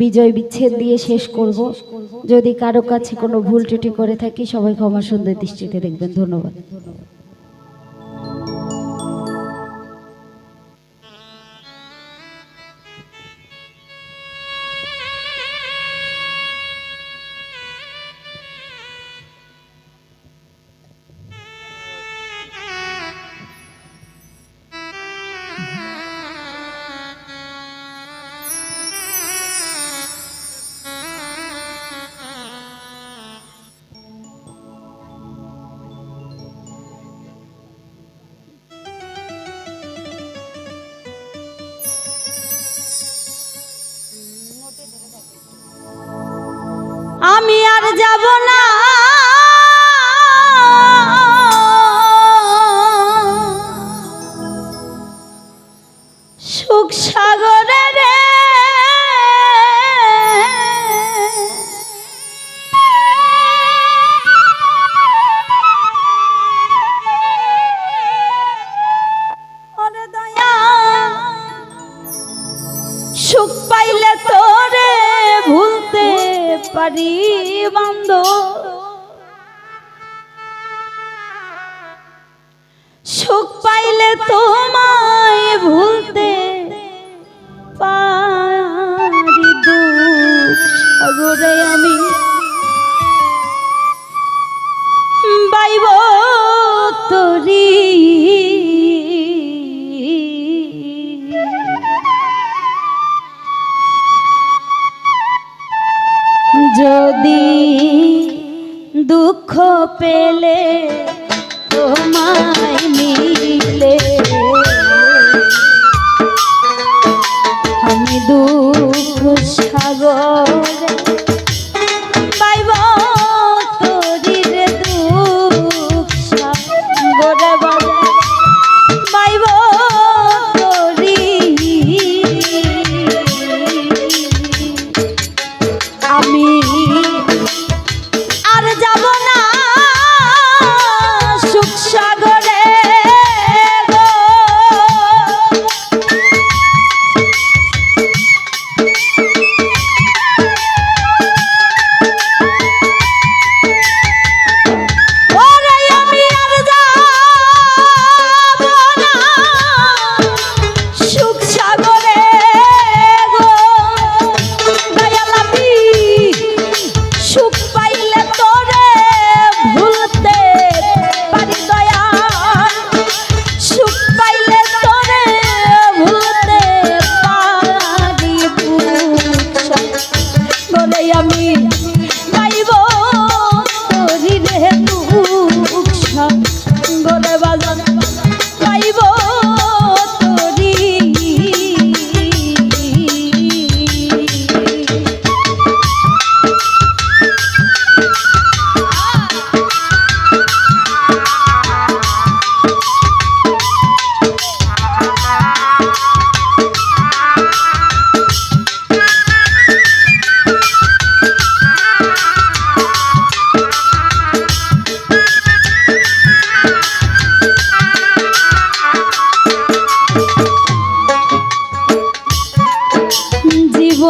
বিজয় বিচ্ছেদ দিয়ে শেষ করব। যদি কারও কাছে কোনো ভুল ত্রুটি করে থাকি, সবাই ক্ষমা সুন্দর দৃষ্টিতে দেখবেন। ধন্যবাদ। যদি দুঃখ পেলে তোমায় মিলে। আমি দুঃখ সাগরে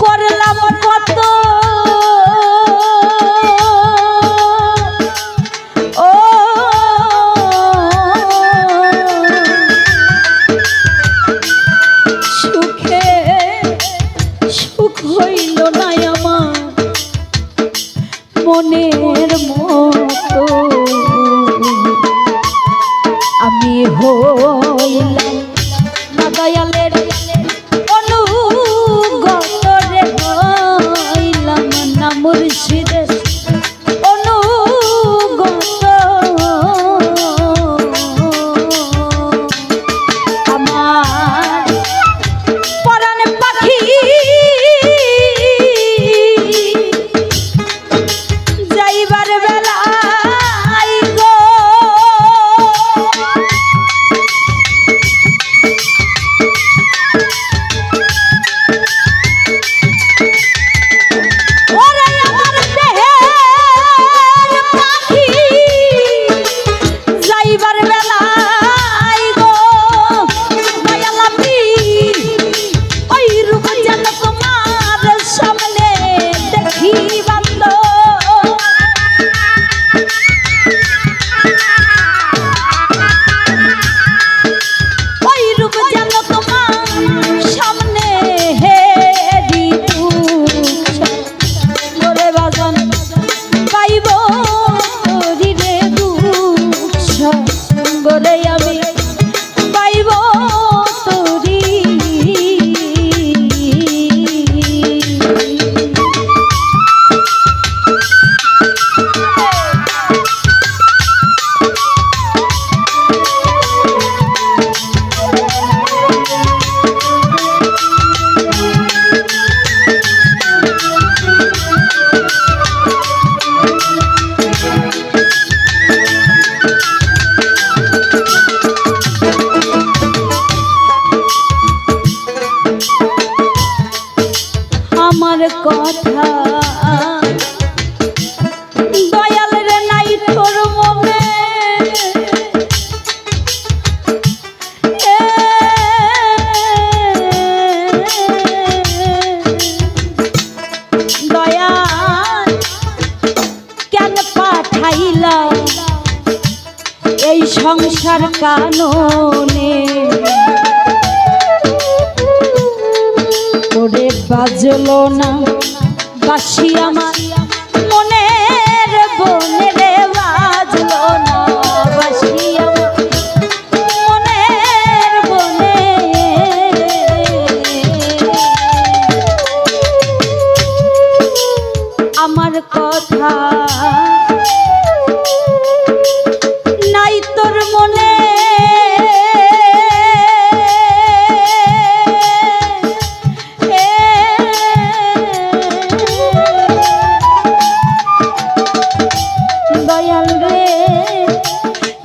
করলাম কত। সুখে সুখ হইল না মনের মতো gole yami. এই সংসার কাননে? ওরে বাজলো না বাসি আমার কথা নাই তোর মনে। দয়াল রে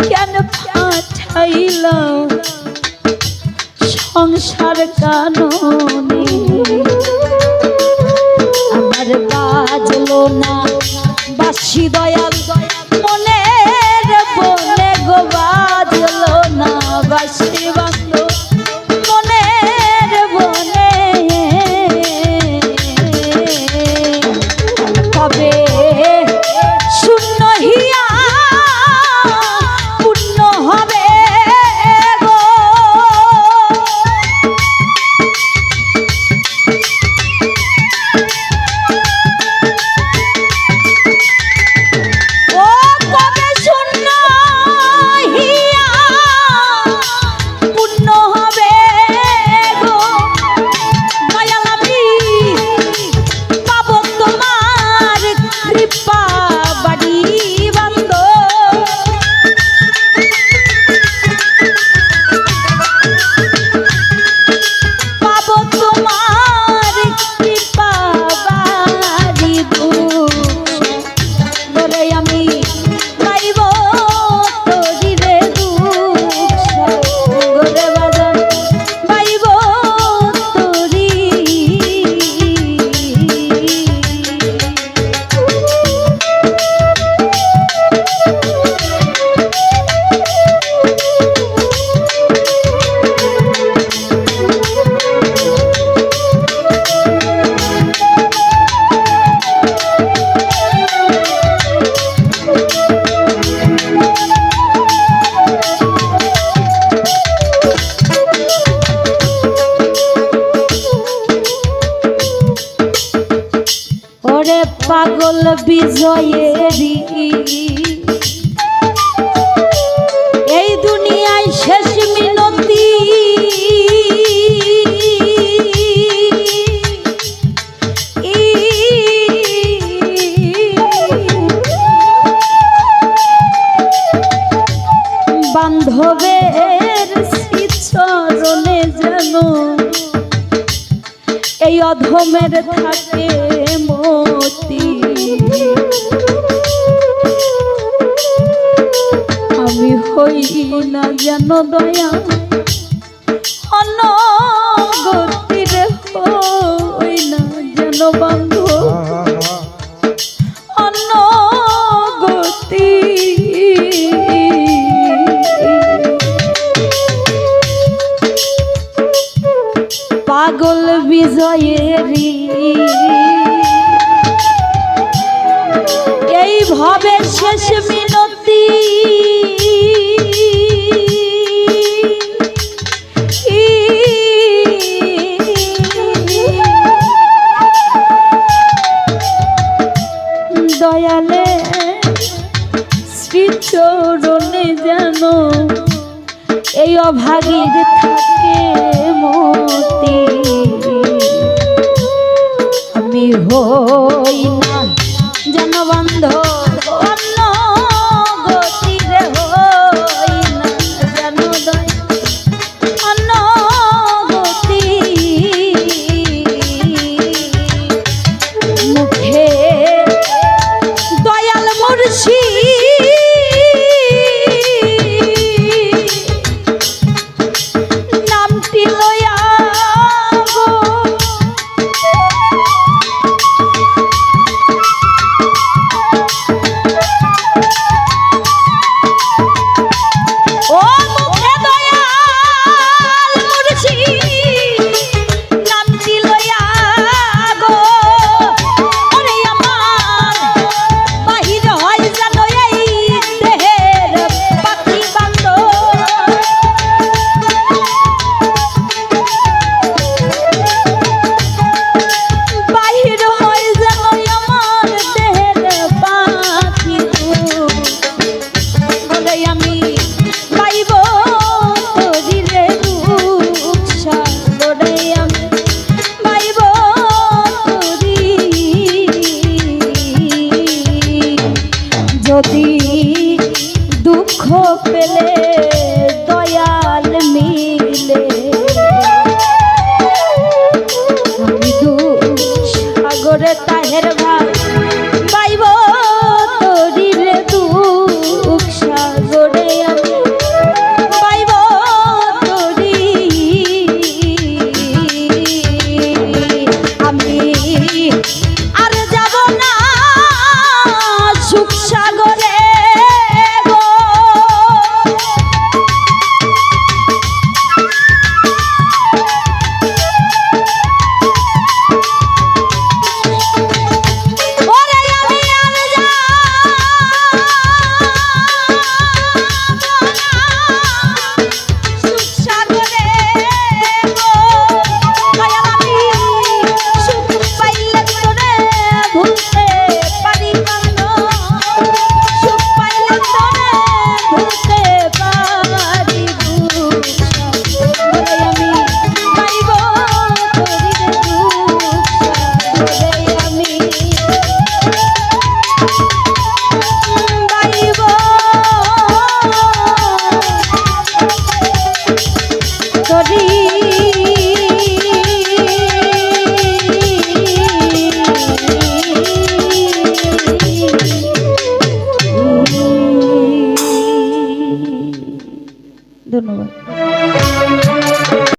কেন পাঠাইল সংসার কাননে? আমার বাজলো না। বাসি পাগল বিজয়েরি এই দুনিয়ায় শেষ মিনতি। বান্ধবের শ্রীচরণে যেন এই অধমের থাকে হই না যেন দয়া। দয়ালে শ্রীচরণে যেন এই অভাগীর থাকে মতি। আমি হই না যেন বন্ধ